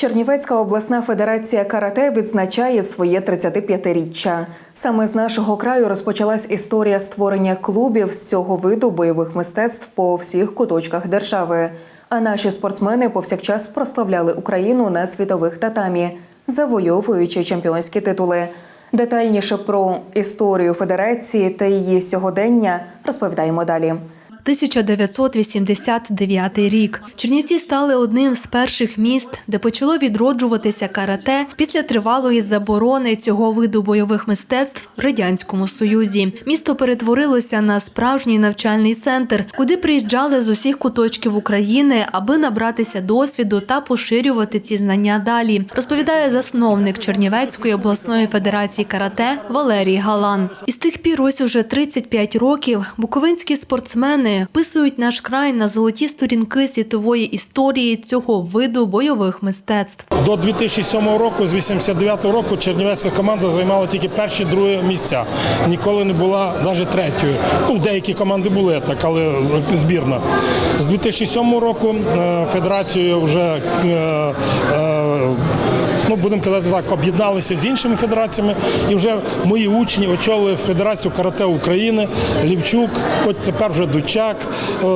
Чернівецька обласна федерація карате відзначає своє 35-річчя. Саме з нашого краю розпочалась історія створення клубів з цього виду бойових мистецтв по всіх куточках держави. А наші спортсмени повсякчас прославляли Україну на світових татамі, завойовуючи чемпіонські титули. Детальніше про історію федерації та її сьогодення розповідаємо далі. 1989 рік. Чернівці стали одним з перших міст, де почало відроджуватися карате після тривалої заборони цього виду бойових мистецтв в радянському союзі. Місто перетворилося на справжній навчальний центр, куди приїжджали з усіх куточків України, аби набратися досвіду та поширювати ці знання далі. Розповідає засновник Чернівецької обласної федерації карате Валерій Галан. І з тих пір, ось уже 35 років, буковинські спортсмени вписують наш край на золоті сторінки світової історії цього виду бойових мистецтв. До 2007 року, з 89 року, чернівецька команда займала тільки перші другі місця. Ніколи не була навіть третьою. Ну, деякі команди були так, але збірна. З 2007 року е, федерацією вже е, е, ну, будемо казати так, об'єдналися з іншими федераціями, і вже мої учні очолили Федерацію карате України, Лівчук, тепер вже Дучак. Е,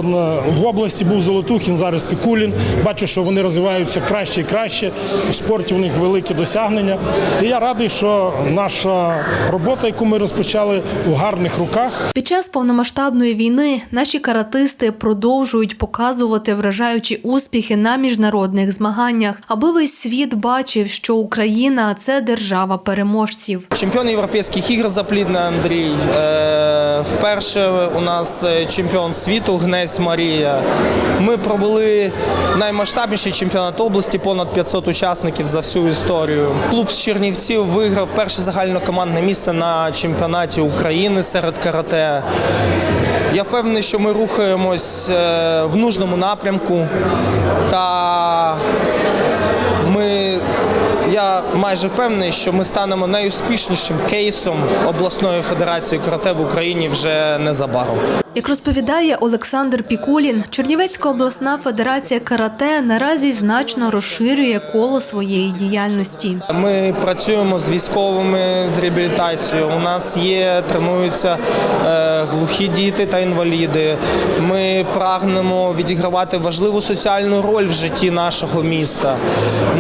В області був Золотухін, зараз Пікулін. Бачу, що вони розвиваються краще і краще. У спорті у них великі досягнення. І я радий, що наша робота, яку ми розпочали, у гарних руках. Під час повномасштабної війни наші каратисти продовжують показувати вражаючі успіхи на міжнародних змаганнях, аби весь світ бачив, що Україна це держава переможців. Чемпіон європейських ігор Заплідний Андрій. Е, Вперше у нас е, чемпіон світу Гнесь Марія. Ми провели наймасштабніший чемпіонат області, понад 500 учасників за всю історію. Клуб з Чернівців виграв перше загальнокомандне місце на чемпіонаті України серед карате. Я впевнений, що ми рухаємось е, в нужному напрямку та я майже впевнений, що ми станемо найуспішнішим кейсом обласної федерації карате в Україні вже незабаром. Як розповідає Олександр Пікулін, Чернівецька обласна федерація карате наразі значно розширює коло своєї діяльності. Ми працюємо з військовими з реабілітацією. У нас є, тренуються е, глухі діти та інваліди. Ми прагнемо відігравати важливу соціальну роль в житті нашого міста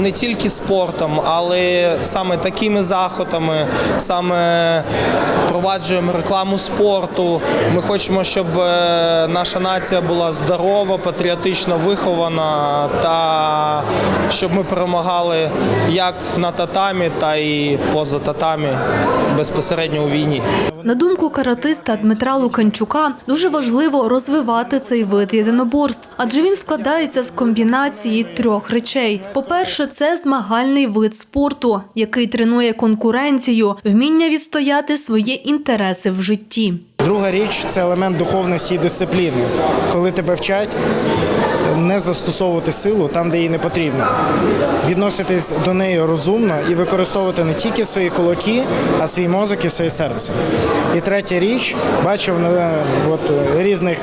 не тільки спортом, але саме такими заходами, саме впроваджуємо рекламу спорту. Ми хочемо, щоб е, наша нація була здорова, патріотично вихована та щоб ми перемагали як на татамі, та і поза татамі безпосередньо у війні. На думку каратиста Дмитра Луканчука, дуже важливо розвивати цей вид єдиноборств, адже він складається з комбінації трьох речей. По-перше, це змагальний вид спорту, який тренує конкуренцію, вміння відстояти свої інтереси в житті. Друга річ це елемент духовності і дисципліни, коли тебе вчать не застосовувати силу там, де їй не потрібно, відноситись до неї розумно і використовувати не тільки свої кулаки, а свій мозок і своє серце. І третя річ, бачив на от, різних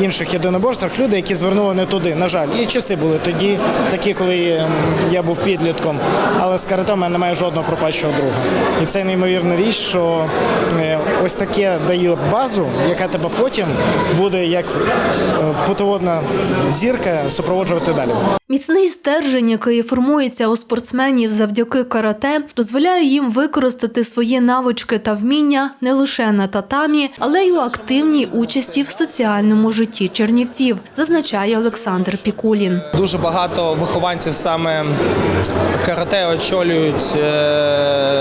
інших єдиноборствах люди, які звернули не туди. На жаль, і часи були тоді, такі, коли ем, я був підлітком, але з карате в мене немає жодного пропащого друга. І це неймовірна річ, що е, ось таке дає базу, яка тебе потім буде як е, путеводна зірка супроводжувати далі. Міцний стержень, який формується у спортсменів завдяки карате, дозволяє їм використати свої навички та вміння не лише на татамі, але й у активній участі в соціальному житті чернівців, зазначає Олександр Пікулін. Дуже багато вихованців саме карате очолюють е,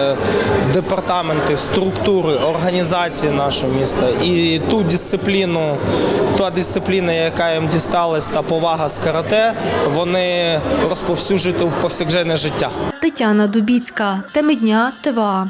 департаменти, структури, організації нашого міста. І ту дисципліну, та дисципліна, яка їм дісталась, та повага з карате, вони розповсюджують у повсякденне життя. Тетяна Дубіцька, теми дня ТВА.